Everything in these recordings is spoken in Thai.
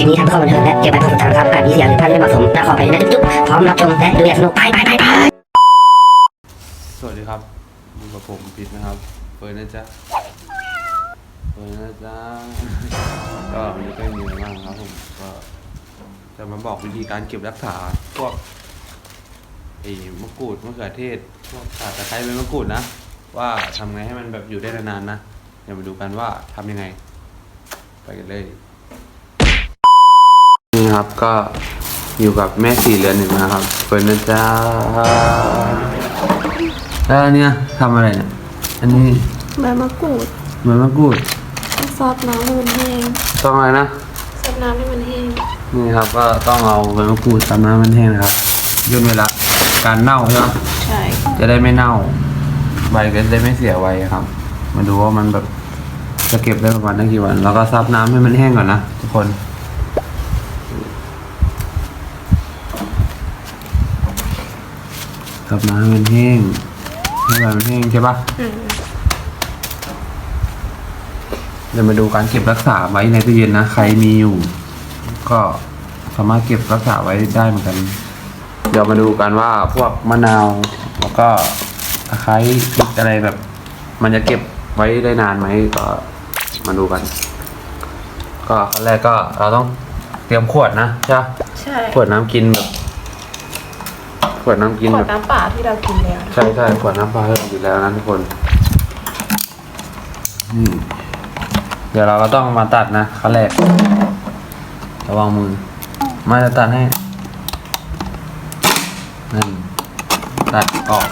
ลิปนี้ทำข้อบันเทิงและเก็บไว้เป็นประสบการณ์ครับอาจมีเสียงหรือภาพที่ไม่เหมาะสมและขอไปนะจุ๊บๆพร้อมรับชมและดูอย่างสนุกไปไปไปไปสวัสดีครับอยู่กับผมพิษนะครับเฟิร์นนะจ๊ะเฟิร์นนะจ๊ะ ก็วันนี้ก็มีอะไรบ้างครับผมก็จะมาบอกวิธีการเก็บรักษาพวกไอ้มะกรูดมะเขือเทศพวกขาตะไคร้ใบมะกรูดนะ ว่าทำไงให้มันแบบอยู่ได้นานๆนะเดี๋ยวมาดูกันว่าทำยังไง ไปกันเลย นี่ครับ ก็อยู่กับแม่สี่เรือนหนึ่งนะครับเฟิร์นนะจ๊ะแล้วอันเนี้ยทำอะไรเนี่ย อันนี้ใบมะกรูดเหมือนมะกรูดซอสน้ำให้มันแห้งต้องอะไรนะซอสน้ำให้มันแห้งนี่ครับ ก็ต้องเอาใบมะกรูดตำน้ำมันแห้งนะครับย่นเวลาการเน่าใช่ไหมใช่จะได้ไม่เน่า ใบก็จะได้ไม่เสียไวครับ มาดูว่ามันแบบจะเก็บได้ประมาณได้กี่วัน แล้วก็ซับน้ำให้มันแห้งก่อนนะทุกคน ซับน้ำให้มันแห้งให้ใบมันแห้งใช่ปะอืมเดี๋ยวมาดูการเก็บรักษาไว้ในตู้เย็นนะ ใครมีอยู่ ก็สามารถเก็บรักษาไว้ได้เหมือนกัน เดี๋ยวมาดูกันว่าพวกมะนาวแล้วก็ตะไคร้พริกอะไรแบบ มันจะเก็บไว้ได้นานไหมก็มาดูกัน ก็ขั้นแรกก็เราต้องเตรียมขวดนะใช่ปะใช่ขวดน้ำกินแบบ ขวดน้ำกินขวแบดบน้ำเปล่าที่เรากินแล้วใช่ใช่ขวดน้ำปลาเราอยู่แล้วนะทุกคนอืมเดี๋ยวเราก็ต้องมาตัดนะขั้นแรกระวังมือมาจะตัดให้นั่นตัดออก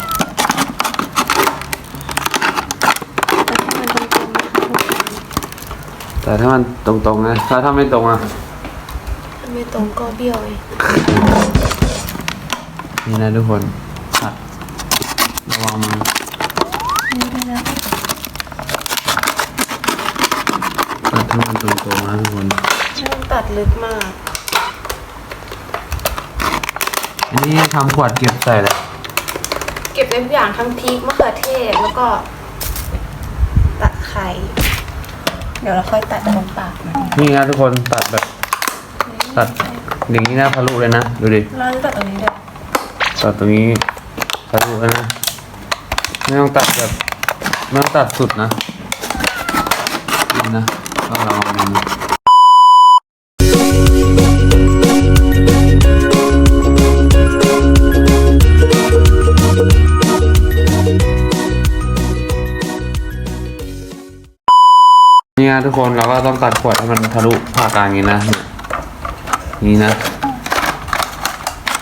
แต่ถ้ามันตรงๆนะถ้าถ้าไม่ตรงอะถ้าไม่ตรงก็เบี้ยวเอง นี่นะทุกคนตัดระวังมือนี่ได้แล้วตัดให้มันตรงๆนะทุกคนไม่ต้องตัดลึกมาก อันนี้ทำขวดเก็บใส่เลยเก็บได้ทุกอย่างทั้งพริกมะเขือเทศแล้วก็ตัดไข่เดี๋ยวเราค่อยตัดตรงปากมันนี่นะทุกคนตัดแบบ ตัดอย่างนี้นะทะลุเลยนะ ดูดิ เราจะตัดตรงนี้ด้วย ตัดตรงนี้ทะลุเลยนะไม่ต้องตัดแบบไม่ต้องตัดสุดนะนี่นะก็ลองดูนี่นะทุกคนเราก็ต้องตัดขวดให้มันทะลุผ่ากลางย่างนี้นะ นี่นะ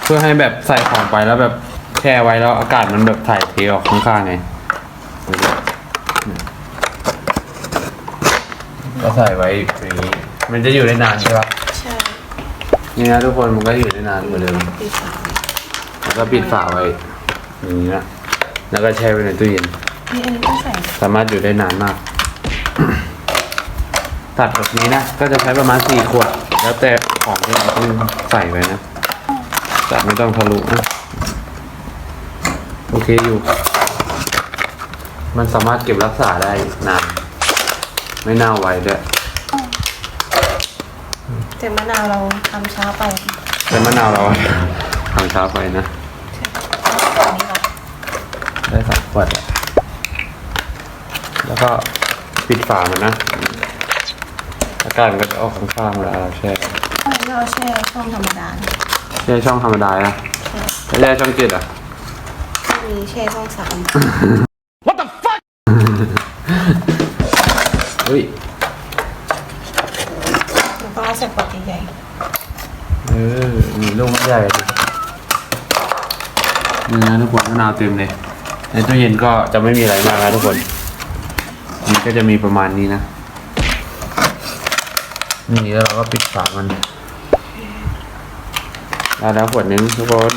เพื่อให้แบบใส่ของไปแล้วแบบแช่ไว้แล้วอากาศมันแบบถ่ายเทออกข้างๆไงก็ใส่ไว้อย่างนี้ มันจะอยู่ได้นานใช่ปะใช่นี่นะทุกคนมันก็อยู่ได้นานเหมือนเดิมปีสามแล้วก็ปิดฝาไว้อย่างนี้นะแล้วก็แช่ไว้ในตู้เย็นนี่อันนี้ต้องใส่สามารถอยู่ได้นานมาก ตัดแบบนี้นะก็จะใช้ประมาณสี่ขวด แล้วแต่ของที่เราต้องใส่ไปนะ ตัดไม่ต้องทะลุนะโอเคอยู่ มันสามารถเก็บรักษาได้นาน ไม่เน่าไวด้วยแต่มะนาวเราทำช้าไปแต่มะนาวเราทำช้าไปนะอันนี้ค่ะได้สามขวดอะแล้วก็ปิดฝามันนะอากาศมันก็จะออกข้างๆเวลาเราแช่อันนี้เราแช่ช่องธรรมดานะ แช่ช่องธรรมดานะไม่แช่ช่องเจ็ดอะมีแช่ช่องสามเฮ้ยแล้วก็ใส่ขวดใหญ่เออมีลูกมันใหญ่ดินี่นะทุกคนมะนาวเต็มเลยในตู้เย็นก็จะไม่มีอะไรมากนะทุกคนมันก็จะมีประมาณนี้นะนี่แล้วเราก็ปิดฝามัน ได้แล้วขวดหนึงทุกคน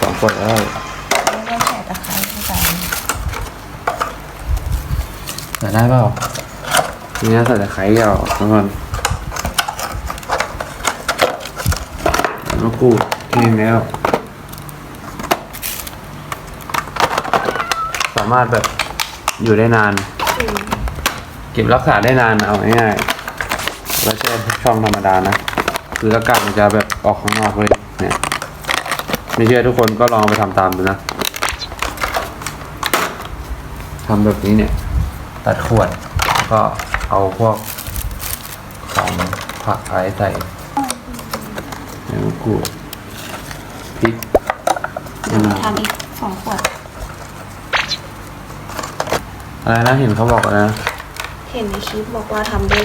สองขวดแล้วๆแล้วก็ใส่ตะไคร้เข้าไปใส่ได้เปล่าทีนี้ใส่ตะไคร้เกี่ยวทุกคนมะกรูดแห้งแล้ว สามารถแบบอยู่ได้นานอืมเก็บรักษาได้นานเอาง่ายๆแล้วแช่ช่องธรรมดานะ คืออากาศมันจะแบบออกข้างนอกเลยเนี่ยไม่เชื่อทุกคนก็ลองไปทำตามดูนะทำแบบนี้เนี่ย ตัดขวดแล้วก็เอาพวกของผักไทยใส่แล้วกูดพริกเดี๋ยวมาทำอีกสองขวด อะไรนะเห็นเขาบอกอะไรนะ เห็นในคลิปบอกว่าทำได้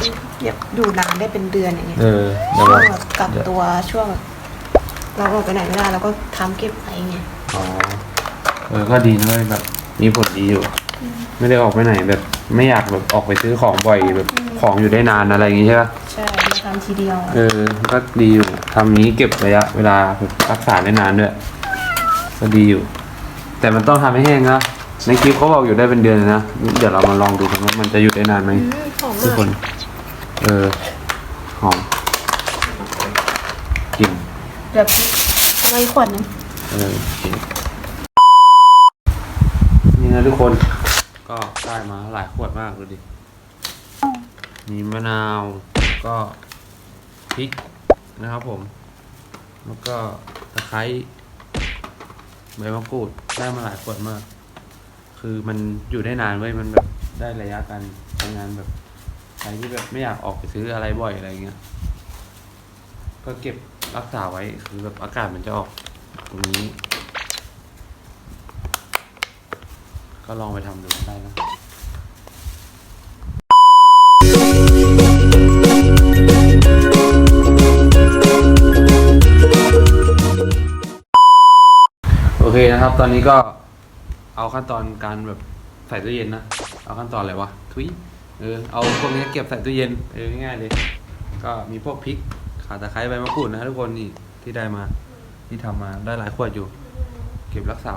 แบบอยู่นานได้เป็นเดือนอย่างเงี้ยเออเดี๋ยวช่วเรางแบบกักตัวช่วงแบบเราออกไปไหนไม่ได้เราก็ทำเก็บไว้ไงอ๋อเออก็ดีนะเว้ยแบบ มีผลดีอยู่ ไม่ได้ออกไปไหนแบบ ไม่อยากแบบออกไปซื้อของบ่อยแบบของอยู่ได้นานอะไรอย่างงี้ใช่ปะ ใช่มาทำทีเดียวเออก็ดีอยู่ทำนี้เก็บระยะ เวลาแบบรักษาได้นานด้วย ก็ดีอยู่ แต่มันต้องทำให้แห้งนะ ในคลิปเขาบอกอยู่ได้เป็นเดือนเลยนะ เดี๋ยวเรามาลองดูกันว่ามันจะอยู่ได้นานไหมอืมหอมทุกมาคนก เออ หอมกลิ่นเดี๋ยวเอาไว้ขวดนึงเออโอเคนี่นะทุกคน ก็ได้มาหลายขวดมากดูดิ มีมะนาวก็พริกนะครับผม แล้วก็ตะไคร้ใบมะกรูดได้มาหลายขวดมาก คือมันอยู่ได้นานเว้ย มันแบบได้ระยะการทำงานแบบ ใครที่แบบไม่อยากออกไปซื้ออะไรบ่อยอะไรเงี้ย ก็เก็บรักษาไว้คือแบบอากาศมันจะออกตรงนี้ ก็ลองไปทำดูได้นะโอเคนะครับ ตอนนี้ก็เอาขั้นตอนการแบบใส่ตู้เย็นนะ เอาขั้นตอนอะไรวะทุย เออเอาพวกนี้เก็บใส่ตู้เย็นเออง่ายๆเลย ก็มีพวกพริกข่าตะไคร้ใบมะกรูดนะทุกคนนี่ที่ได้มาที่ทำมาได้หลายขวดอยู่ เก็บรักษา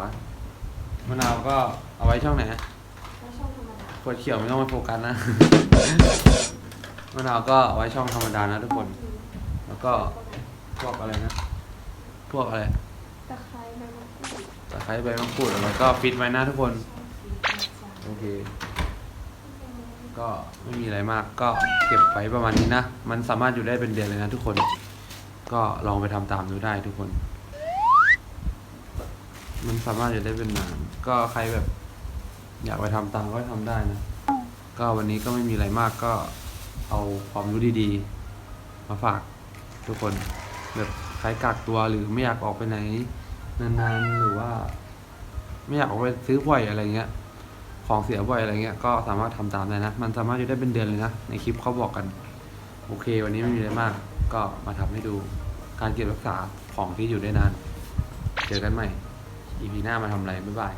มะนาวก็เอาไว้ช่องไหนขวดเขียวไม่ต้องไปโฟกัสนะมะนาวก็เอาไว้ช่องธรรมดานะทุกคน แล้วก็พวกอะไรนะ พวกอะไรตะไคร้ใบมะกรูดตะไคร้ใบมะกรูดแล้วก็ฟิตไว้นะทุกคน โอเค ก็ไม่มีอะไรมากก็เก็บไว้ประมาณนี้นะ มันสามารถอยู่ได้เป็นเดือนเลยนะทุกคน ก็ลองไปทำตามดูได้ทุกคน มันสามารถอยู่ได้เป็นนาน ก็ใครแบบ อยากไปทำตามก็ทำได้นะ ก็วันนี้ก็ไม่มีอะไรมากก็เอาความรู้ดีๆ มาฝากทุกคน แบบใครกักตัวหรือไม่อยากออกไปไหนนานๆหรือว่า ไม่อยากออกไปซื้อบ่อยอะไรเงี้ย ของเสียบ่อยอะไรเงี้ยก็สามารถทำตามได้นะ มันสามารถอยู่ได้เป็นเดือนเลยนะ ในคลิปเขาบอกกัน โอเค วันนี้ไม่มีอะไรมาก ก็มาทำให้ดูการเก็บรักษาของที่อยู่ได้นาน เจอกันใหม่อีพีหน้ามาทำอะไร บ๊ายบาย